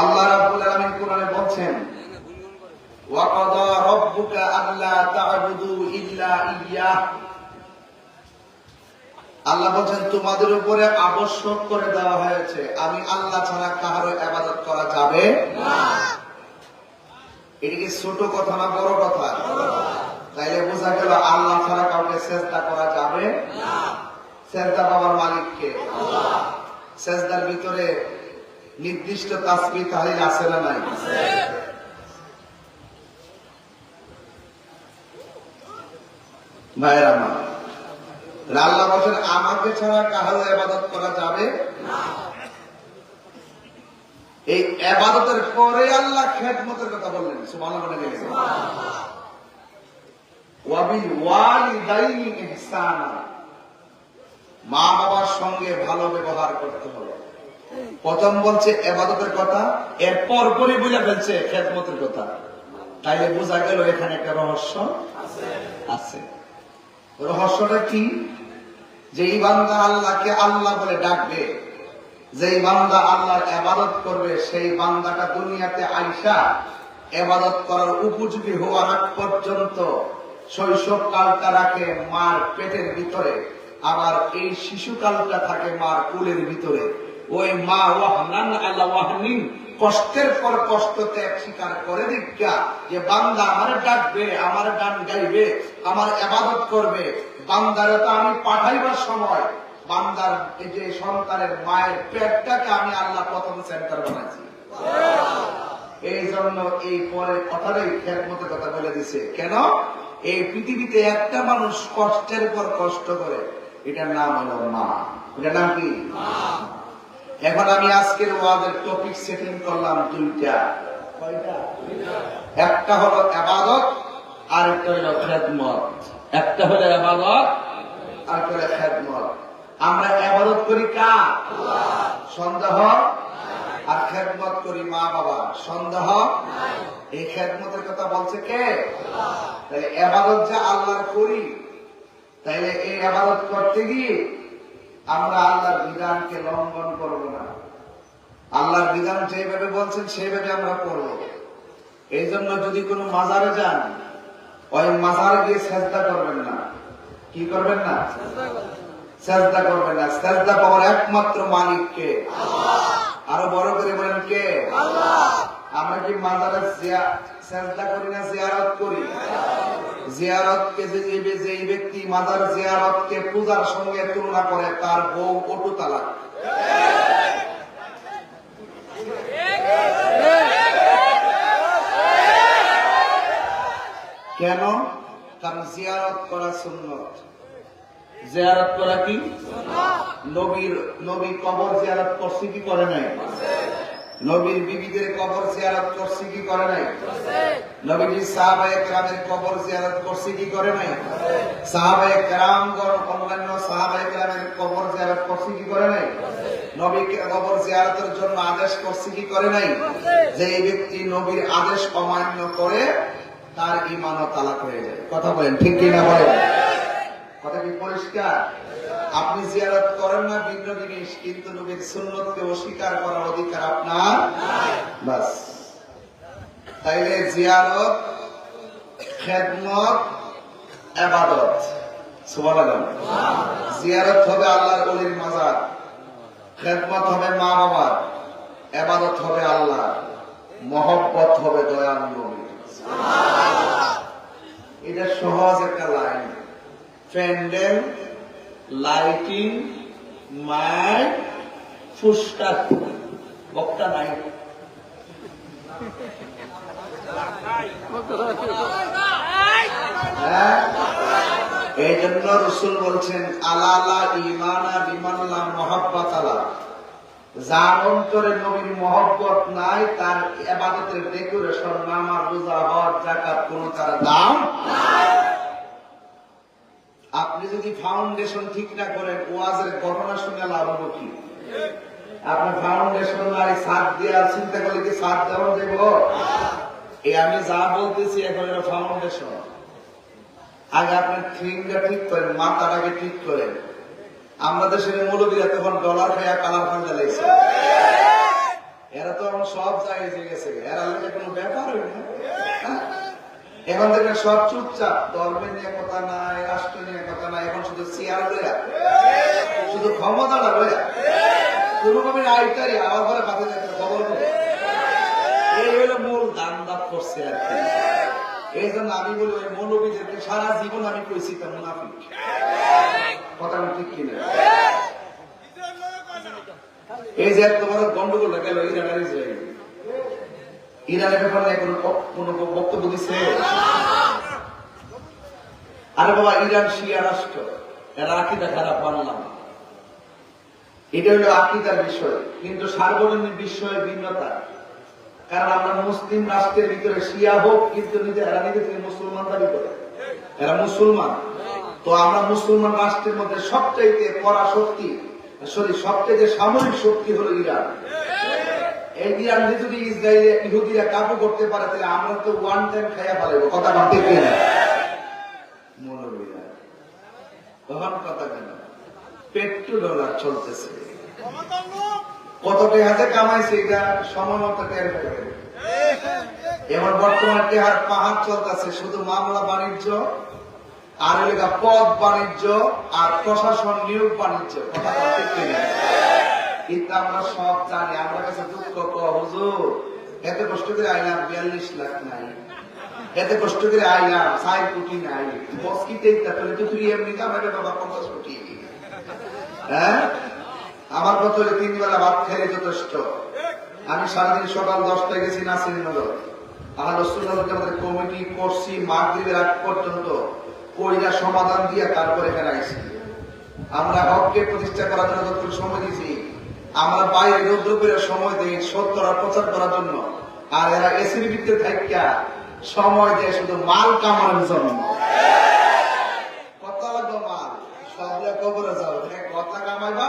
আল্লাহ রাব্বুল আলামিন কোরআনে বলছেন, ওয়াকাদা রাব্বুকা আল্লা তা'বুদু ইল্লা ইয়্যাহ আল্লাহ বলছেন, তোমাদের উপরে আবশ্যক করে দেওয়া হয়েছে। আমি আল্লাহ ছাড়া কাহারও ইবাদত করা যাবে না। এটা কি ছোট কথা না বড় কথা? তাইলে বোঝা গেল, আল্লাহ ছাড়া কাউকে চেষ্টা করা যাবে না। চেষ্টা বাবার মালিককে। আল্লাহ চেষ্টার ভিতরে নির্দিষ্ট তাসবি তাহলিল আছে না নাই? ভাইয়ের আমার আল্লাহ বলছেন, আমাকে ছাড়া কাহারও ইবাদত করা যাবে এই আবাদতের পরে আল্লাহ খেদমতের কথা বললেন ওয়াবিল ওয়ালিদাইনি ইহসানা মা বাবার সঙ্গে ভালো ব্যবহার করতে হবে। প্রথম বলছে এবাদতের কথা, এর পর পরই বুঝে ফেলছে খেদমতের কথা। তাইলে বোঝা গেল এখানে একটা রহস্য আছে। রহস্যটা কি? যেই বান্দা আল্লাহকে আল্লাহ বলে ডাকবে, যেই বান্দা আল্লাহর এবাদত করবে, সেই বান্দাটা দুনিয়াতে আইসা এবাদত করার উপযোগী হওয়ার আগ পর্যন্ত শৈশব কালটা রাখে মার পেটের ভিতরে, আবার এই শিশুকালটা থাকে মার কুলের ভিতরে। ওই মা কষ্টের পর কষ্ট ত্যাগ স্বীকার করে যে বান্দা আমার ডাকবে, আমার গান গাইবে, আমার এবাদত করবে, বান্দারে তো আমি পাঠাইবার সময়, বান্দার এই যে সন্তানের মায়ের পেটটাকে আমি আল্লাহ প্রথম সেন্টার বানাইছি। এই জন্য এই পরে কথাটাই কথা বলে দিছে। কেন? এই পৃথিবীতে একটা মানুষ কষ্টের পর কষ্ট করে, এটার নাম হলো মা। এটার নাম কি? এখন আমি আজকের ওয়াদের টপিক সেটিং করলাম দুইটা। একটা হলো আবাদত আর একটা হলো খেদমত। একটা হলো আবাদত আর একটা হলো খেদমত। আমরা আবাদত করি কার? সন্দেহ আর খেদমত করি মা বাবা সন্দেহ? এই খেদমতের কথা বলছে কে? তাহলে আবাদত যা আল্লাহর করি তাইলে এই আবাদত করতে গিয়ে আমরা আল্লাহর বিধানকে লঙ্ঘন করব না। আল্লাহর বিধান যেভাবে বলছেন সেইভাবে আমরা করব। এই জন্য যদি কোনো মাজারে যান ওই মাজারে গিয়ে চেষ্টা করবেন না। কি করবেন না? চেষ্টা করবেন না। চেষ্টা পাওয়ার একমাত্র মালিককে আরও বড় করে বলেন কে? আমরা কি মাজারে চেষ্টা করি না জিয়ারত করি? জিয়ারতকে যে যে- যে ব্যক্তি মাজার জিয়ারতকে পূজার সঙ্গে তুলনা করে, তার বউ অটু তালাক। কেন? কারণ জিয়ারত করা সুন্নত। জিয়ারত করা কি? নবীর, নবী কবর জিয়ারত করছে কি করে নাই? নবীর বিবিদের কবর জিয়ারত করছে কি করে নাই? নবীজি সাহাবায়ে কেরামের কবর জিয়ারত কি করে নাই? সাহাবায়ে কেরামগণ অন্যান্য সাহাবায়ে কেরামের কবর জিয়ারত কি করে নাই? কবর জিয়ারতের জন্য আদেশ কি করে নাই? যে এই ব্যক্তি নবীর আদেশ অমান্য করে তার ইমানও তালাক হয়ে যায়। কথা বলেন, ঠিক কি না বলেন? কথা কি পরিষ্কার? আপনি জিয়ারত করেন না ভিন্ন জিনিস, কিন্তু নবীর সুন্নতকে অস্বীকার করার অধিকার আপনার বাস। তাইলে জিয়ারত, খেদমত, এবাদত। জিয়ারত হবে আল্লাহর ওলির মাজার। খেদমত হবে মা বাবার। এবাদত হবে আল্লাহ মহব্বত হবে দয়াল নবী এটা সহজ একটা লাইন। প্যান্ডেল, লাইটিং, মাইক ফুসকার বক্তা নাই? এই জন্য রসুল বলছেন আলা আলা ইমানা মহাব্বত আলা যার অন্তরে নবীর মহব্বত নাই, তার এবাদতের ডেকোরেশন রোজা জাকাত কোন তার দাম আপনি যদি ফাউন্ডেশন ঠিক না করেন, ওয়াজের ঘটনা শুনে লাভ হব কি? আপনার ফাউন্ডেশন নাই সাত দেওয়ার চিন্তা করলে কি সাত দেওয়া দেব এই আমি যা বলতেছি এখন এটা ফাউন্ডেশন আগে আপনি থিংটা ঠিক করেন, মাথাটাকে ঠিক করেন। আমরা দেশের মৌলবীরা তখন ডলার খাইয়া কালার ফান্ডা লাগছে। এরা তো এখন সব জায়গায় গেছে। এরা লোকের কোনো ব্যাপার হই না? এখন থেকে সব চুপচাপ ধর্মের নিয়ে কথা নাই, রাষ্ট্র নিয়ে কথা নাই, এখন শুধু চেয়ার লইয়া, শুধু ক্ষমতাটা লইয়া। কোন ভাবে আইতারি আমার ঘরে বাধে যেতে খবর এই হলো করছে আর কি। এই জন্য আমি বলি ওই মৌলবীদেরকে সারা জীবন আমি কইছি তা মুনাফিক কথা ঠিক কিনা? এই যে এত বড় গন্ডগোল গেল ইরান আর ইসরায়েল ইরানের ব্যাপারে এখন কোন বক্তব্য দিচ্ছে আরে বাবা, ইরান শিয়া রাষ্ট্র। এরা আকিদা খারাপ মানলাম এটা হলো আকিদার বিষয়। কিন্তু সার্বজনীন বিষয়ে ভিন্নতা। কারণ আমরা মুসলিম রাষ্ট্রের ভিতরে শিয়া হোক, কিন্তু এরা নিজেদের মুসলমান দাবি করে এরা মুসলমান। তো আমরা মুসলমান রাষ্ট্রের মধ্যে সবচাইতে পরা শক্তি সরি সবচেয়ে সামরিক শক্তি হলো ইরান। পেট্রোল ডলার চলতেছে। কত প্রশাসন নিয়োগ বাণিজ্য? কিন্তু আমরা সব জানি, আমরা কাছে দুঃখ হুজুর, এত কষ্ট করে আইলাম, বিয়াল্লিশ লাখ নাই। এত কষ্ট করে আইলাম সাই কোটি নাই। বস কি তাহলে তুই এমনি কামাবে বাবা, পঞ্চাশ কোটি। হ্যাঁ? আমার হলে তিন বেলা ভাত খেলে যথেষ্ট। আমি সারাদিন সকাল দশটায় গেছি নাসির নগর। আমার আমাদের কমিটি করছি মাগরিবের আগ পর্যন্ত কইরা সমাধান দিয়ে তারপরে এখানে আমরা হককে প্রতিষ্ঠা করার জন্য যতটুকু সময় দিয়েছি, আমরা বাইরে রৌদ্র করে সময় দিই সত্য আর প্রচার করার জন্য। আর এরা এসির ভিতরে থাকিয়া সময় দেয় শুধু মাল কামানোর জন্য কত লাগবে মাল সবলে কবরে যাও এক কথা কামাইবা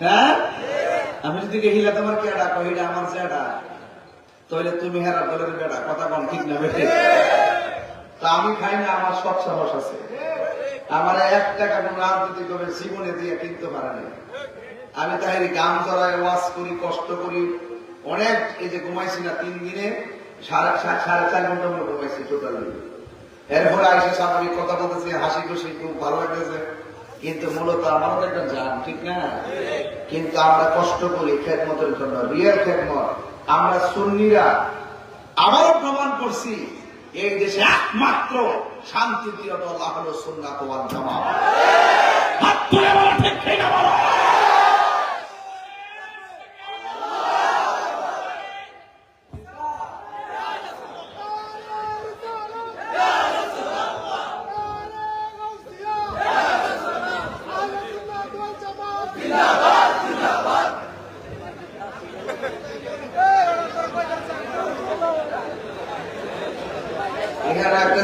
হ্যাঁ? আমি তাহলে খাই না, আমার সব সাহস আছে। আমার এক টাকা কোন রাজনীতি করে জীবনে দিয়ে কিনতে পারে না আমি তাই গান জড়ায় ওয়াজ করি, কষ্ট করি। অনেক, এই যে ঘুমাইছি না, তিন দিনে সাড়ে সাড়ে চার ঘণ্টা মতো ঘুমাইছি টোটালি এরপরে আইসে স্বাভাবিক কথা বলতেছি হাসি খুশি খুব ভালো লাগতেছে কিন্তু মূলত আমারও তো একটা জান, ঠিক না? কিন্তু আমরা কষ্ট করি খেদমতের জন্য, রিয়েল খেদমত। আমরা সুন্নিরা আবারও প্রমাণ করছি, এই দেশে একমাত্র শান্তি প্রিয় দল হলো সুন্নাত ওয়াল বলো, ঠিক ঠিক বলো এখানে একটা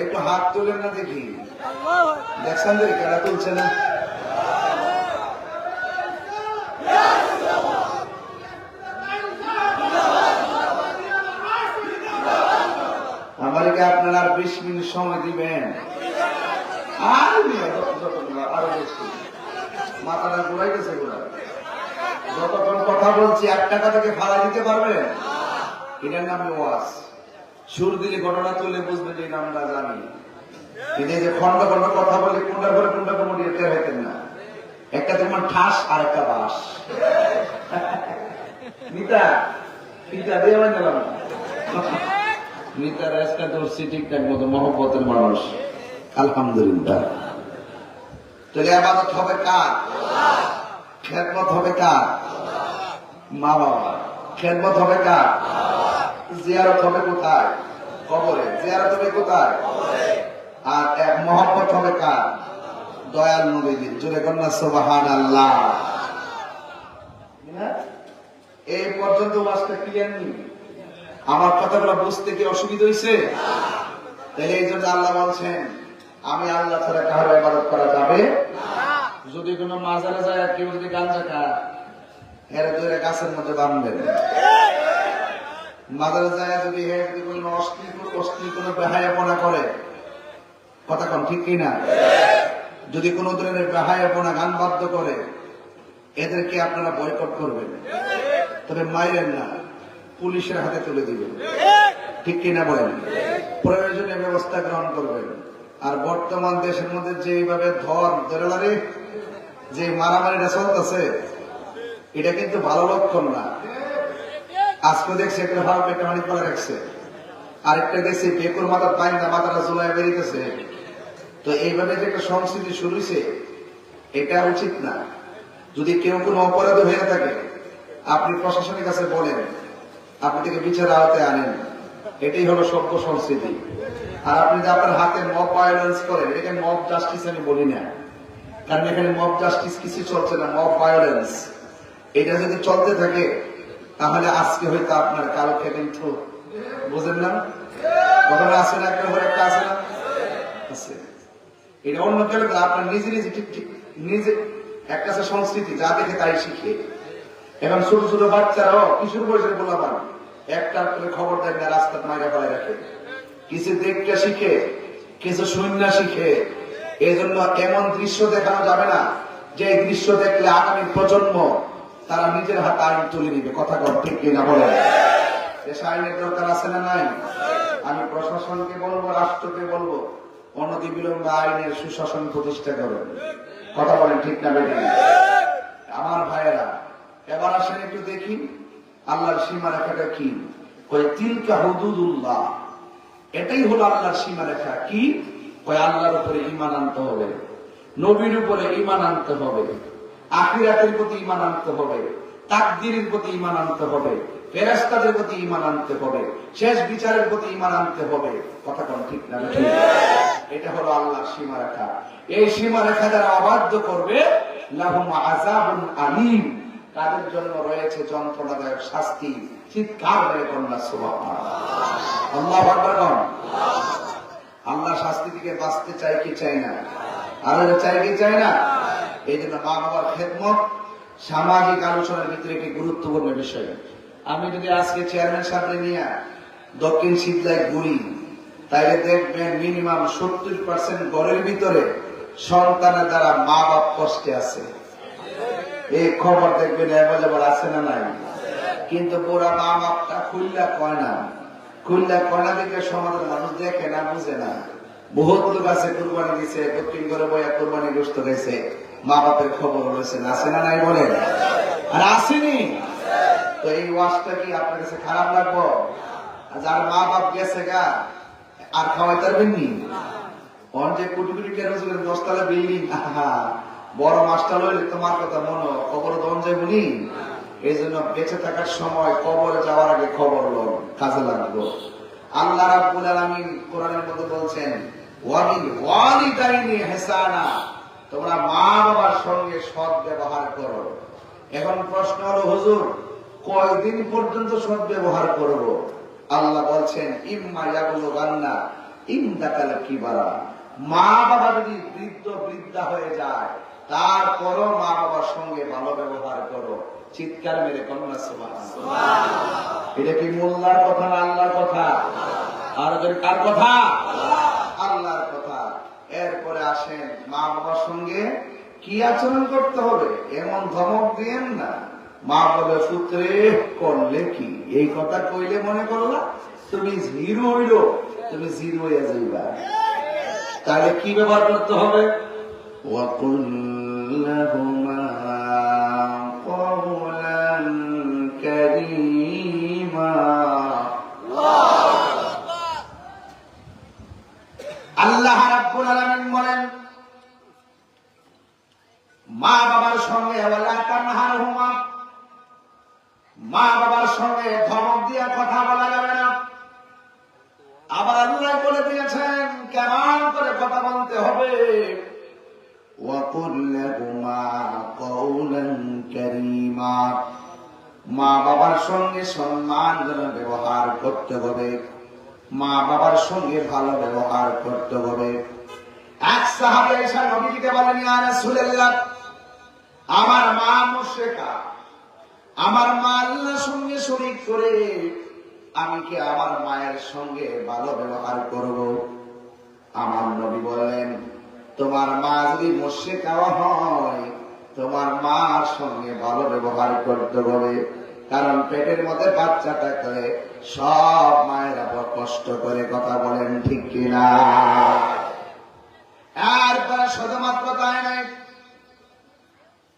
একটু হাত তুলেন না দেখি। দেখছেন যে কেডা তুলছে না? আমাদেরকে আপনারা আর বিশ মিনিট সময় দিবেন। আর আরও বেশি। মাথাটা ঘুরাই গেছে ঘুরা যতক্ষণ কথা বলছি এক টাকা থেকে ভাড়া দিতে পারবেন? এটার নামে ওয়াজ। সুর দিলে ঘটনা তুলে বুঝবেন যে আমরা জানি। কিন্তু যে খন্ড খন্ড কথা বলে কোনটা করে কোনটা কোনো টের হইতেন না। একটা তোমার ঠাস আর একটা বাস। নিতা নিতা দিয়ে আমার গেলাম। না। মিতা রেসটা ধরছি ঠিকঠাক মতো মহব্বতের মানুষ। আলহামদুলিল্লাহ। তাহলে আবাদত হবে কার? খেদমত হবে কার? মা বাবা খেদমত হবে কার? জিয়ারত হবে কোথায়? কবরে। জিয়ারত হবে কোথায়? আর এক মহব্বত হবে কার? দয়াল নবীদের জোরে কন্যা সোবাহান আল্লাহ এই পর্যন্ত ওয়াজটা ক্লিয়ার নেই। আমার কথাগুলো বুঝতে কি অসুবিধা হয়েছে তাহলে এই জন্য আল্লাহ বলছেন, আমি আল্লাহ ছাড়া কারও ইবাদত করা যাবে যদি কোনো মাজারে যায়, কেউ যদি গাঞ্জা খায় হেরে ধরে গাছের মধ্যে বাঁধবেন মাজারে যায় যদি হে যদি কোনো অশ্লীল অশ্লীল কোনো বেহায়াপনা করে, কথা কন ঠিক কিনা? যদি কোনো ধরনের বেহায়াপনা গান বাদ্য করে, এদেরকে আপনারা বয়কট করবেন। তবে মাইরেন না, পুলিশের হাতে তুলে দিবেন। ঠিক কিনা বলেন? প্রয়োজনীয় ব্যবস্থা গ্রহণ করবেন। আর বর্তমান দেশের মধ্যে যে এইভাবে ধর দরেলারে যে মারামারিটা চলতেছে, এটা কিন্তু ভালো লক্ষণ না। আজকে দেখছি একটা ভালো পেটে মানি করে রাখছে আরেকটা দেখছি বেকুর মাথার না, মাথাটা চুলায় বেরিয়েছে। তো এইভাবে যে একটা সংস্কৃতি শুরু হয়েছে, এটা উচিত না। যদি কেউ কোনো অপরাধ হয়ে থাকে, আপনি প্রশাসনের কাছে বলেন, আপনি থেকে বিচার আওতায় আনেন। এটাই হলো সভ্য সংস্কৃতি। আর আপনি যে আপনার হাতে মব ভায়োলেন্স করেন, এটাকে মব জাস্টিস আমি বলি না। কারণ এখানে মব জাস্টিস কিছু চলছে না মব ভায়োলেন্স এটা যদি চলতে থাকে তাহলে আজকে হয়তো আপনার কালকে কিন্তু বুঝেন না? ঘটনা আছে না? একটা ঘরে একটা আছে না? আছে। এটা অন্য কেউ আপনার নিজে নিজে ঠিক ঠিক, নিজে একটা আছে সংস্কৃতি, যা দেখে তাই শিখে। এখন ছোট ছোট বাচ্চারাও কিশোর বয়সের বলাবান একটার করে খবর দেয় না, রাস্তার মাইরা ফেলে রাখে। কিছু দেখতে শিখে, কিছু শূন্য শিখে। এই জন্য এমন দৃশ্য দেখানো যাবে না, যে দৃশ্য দেখলে আগামী প্রজন্ম তারা নিজের হাতে আইন তুলে নিবে। কথা কর ঠিক কিনা বলে দেশ আইনের দরকার আছে না নাই? আমি প্রশাসনকে বলব, রাষ্ট্রকে বলব, অনতি বিলম্বে আইনের সুশাসন প্রতিষ্ঠা করবেন কথা বলেন, ঠিক না বেটি আমার ভাইয়েরা, এবার আসেন একটু দেখি, আল্লাহর সীমা রেখাটা কি? কই তিলকা হুদুদুল্লাহ। এটাই হলো আল্লাহর সীমা রেখা কি? ওই আল্লাহর উপরে ইমান আনতে হবে। নবীর উপরে ইমান আনতে হবে। আখিরাতের প্রতি ঈমান আনতে হবে, তাকদীরের প্রতি ঈমান আনতে হবে, ফেরেশতাদের প্রতি ঈমান আনতে হবে, শেষ বিচারের প্রতি ঈমান আনতে হবে। কথা কোন ঠিক না এটা হলো আল্লাহর সীমা রেখা এই সীমা রেখা যারা অবাধ্য করবে, লাহুম আযাবুন আলীম। তাদের জন্য রয়েছে যন্ত্রণাদায়ক শাস্তি? চিৎকার হয়ে কন্যা সুবহানাল্লাহ। আল্লাহু আল্লাহ শাস্তি থেকে বাঁচতে চাই কি চাই না? আর চাই কি চাই না? এই জন্য মা বাবার খেদমত, সামাজিক আলোচনার ভিতরে একটি গুরুত্বপূর্ণ বিষয়। আমি যদি আজকে চেয়ারম্যান সামনে নিয়ে দক্ষিণ শীতলায় ঘুরি, তাইলে দেখবেন মিনিমাম সত্তর পার্সেন্ট ঘরের ভিতরে সন্তানের দ্বারা মা বাপ কষ্টে আছে। এই খবর দেখবেন অ্যাভেলেবল আছে না নাই? কিন্তু পুরা মা বাপটা খুললা কয় না খুললা কয় না দেখে সমাজের মানুষ দেখে না, বুঝে না। বহুত লোক আছে, কুরবানি দিছে দক্ষিণ করে বইয়া কুরবানি গ্রস্ত গেছে মা বাপের খবর রয়েছে, আছে না নাই বলেন? আর আসেনি? তো এই ওয়াজটা কি আপনার কাছে খারাপ লাগবো? যার মা বাপ গেছে গা, আর খাওয়াই পারবেন নি? অন যে কোটি কোটি কেরোসিনের দশতলা বিল্ডিং? বড় মাস্টার হইলে তোমার কথা মনে কবর দন যায় বলি এই জন্য বেঁচে থাকার সময় কবরে যাওয়ার আগে খবর লোন, কাজে লাগল আল্লাহ রাব্বুল আলামিন কোরআনের মধ্যে বলছেন তোমরা মা বাবার সঙ্গে সৎ ব্যবহার করো। এখন প্রশ্ন হলো হুজুর কয়দিন পর্যন্ত সৎ ব্যবহার করব? আল্লাহ বলছেন ইম্মা ইয়াবুলু গান্না ইমদাকাল কিবারা। মা বাবা যদি বৃদ্ধ বৃদ্ধা হয়ে যায় তারপরও মা বাবার সঙ্গে ভালো ব্যবহার করো। চিৎকার মেরে কন্যা সুবহানাল্লাহ। এটা কি মোল্লার কথা না আল্লাহর কথা? আর কার কথা? এরপরে আসেন মা বাবার সঙ্গে, কি আচরণ করতে হবে? এমন ধমক দিয়েন না। মা বাবার সূত্রে করলে কি? এই কথা কইলে মনে করলা? তুমি হিরো হইল, তুমি জিরো হইয়া যাইবা। তাহলে কি ব্যবহার করতে হবে? ওয়াকুল্লাহুমা মা বাবার সঙ্গে মা বাবার সঙ্গে ধমক দিয়ে কথা বলা যাবে না। আবার আল্লাহ বলে দিয়েছেন, কেমন করে কথা বলতে হবে? মা বাবার সঙ্গে সম্মানজনক ব্যবহার করতে হবে। মা বাবার সঙ্গে ভালো ব্যবহার করতে হবে। এক সাহাবে এসে নবীজিকে বলেন, ইয়া রাসূলুল্লাহ আমার মা মুশরিকা। আমার মা আল্লাহর সঙ্গে শরীক করে আমি কি আমার মায়ের সঙ্গে ভালো ব্যবহার করব। আমার নবী বললেন, তোমার মা যদি মুশরিকা হয়, তোমার মার সঙ্গে ভালো ব্যবহার করতে হবে। কারণ পেটের মধ্যে বাচ্চা থাকলে সব মায়েরা কষ্ট করে কথা বলেন ঠিক কিনা? এরপরে শুধুমাত্র তাই নাই?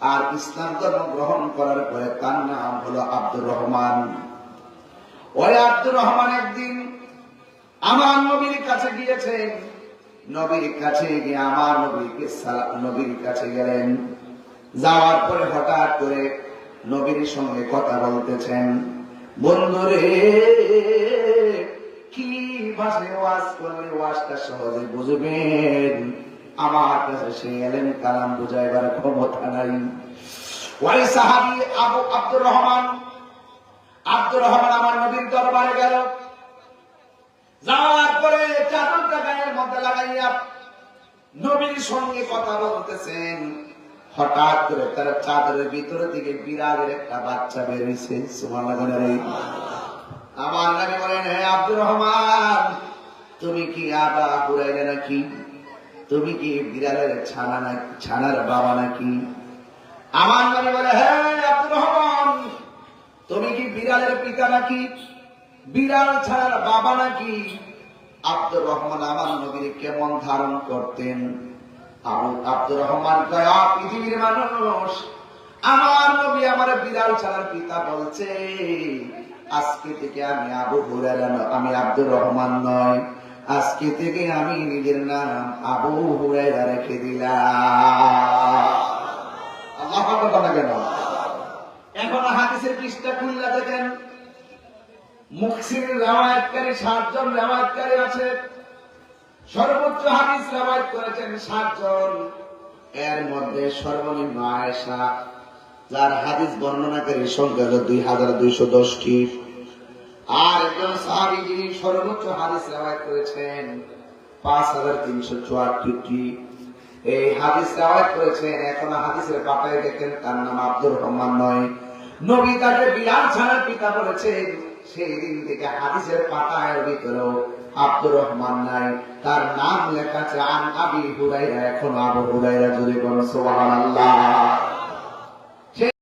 আর ইসলাম ধর্ম গ্রহণ করার পরে তার নাম হলো আব্দুর রহমান। ওই আব্দুর রহমান একদিন আমার নবীর কাছে গিয়েছেন নবীর কাছে গিয়ে আমার নবীকে নবীর কাছে গেলেন। যাওয়ার পরে হঠাৎ করে নবীর সঙ্গে কথা বলতেছেন, বন্ধুরে, কি ভাষায় ওয়াজ করলে ওয়াজটা সহজে বুঝবেন? আমার কাছে সে এলেন কালাম বুঝাইবার ক্ষমতা নাই। ওই সাহাবি আবু আব্দুর রহমান আব্দুর রহমান আমার নবীর দরবারে গেল। যাওয়ার পরে চাদরটা গায়ের মধ্যে লাগাইয়া নবীর সঙ্গে কথা বলতেছেন। হঠাৎ করে তার চাদরের ভিতরে থেকে বিড়ালের একটা বাচ্চা বেরিয়েছে সুমানাগণের আমার নামে বলেন হ্যাঁ আব্দুর রহমান, তুমি কি আবা হুরাইলে নাকি? তুমি কি বিড়ালের ছানা নাকি ছানার বাবা নাকি? আমার মনে বলে হ্যাঁ আব্দুর রহমান তুমি কি বিড়ালের পিতা নাকি? বিড়াল ছাড়ার বাবা নাকি? আব্দুর রহমান আমার নবীর কেমন ধারণ করতেন? আবু আব্দুর রহমান কয় "আ, পৃথিবীর মানুষ আমার নবী আমার বিড়াল ছাড়ার পিতা বলছে আজকে থেকে আমি আবু হুরায়রা আমি আব্দুর রহমান নয়। আজকে থেকে আমি নিজের নাম আবু হুরায়রা রেখে দিলাম। কথা কেন এখন হাদিসের পৃষ্ঠা খুললা দেখেন। মুখসির রেওয়ায়তকারী সাতজন রেওয়ায়তকারী আছে। সর্বোচ্চ হাদিস রেওয়ায়ত করেছেন সাতজন। এর মধ্যে সর্বনিম্ন আয়েশা, যার হাদিস বর্ণনাকারী সংখ্যা দুই হাজার দুইশো দশটি। আর একজন সাহাবি যিনি সর্বোচ্চ হাদিস রেওয়ায়ত করেছেন, পাঁচ হাজার তিনশো চুয়াত্তরটি। এই হাদিস রেওয়ায়ত করেছেন, এখন হাদিসের পাতায় দেখেন তার নাম আব্দুর রহমান নয়। নবী তাকে বিলাল ছাড়ার পিতা বলেছেন, সেই দিন থেকে হাদিসের পাতায় ভিতরেও আব্দুর রহমান নাই। তার নাম লেখা আছে, আন আবি হুরাইরা এখন আবু হুরাইরা যদি কোন সুবহানাল্লাহ।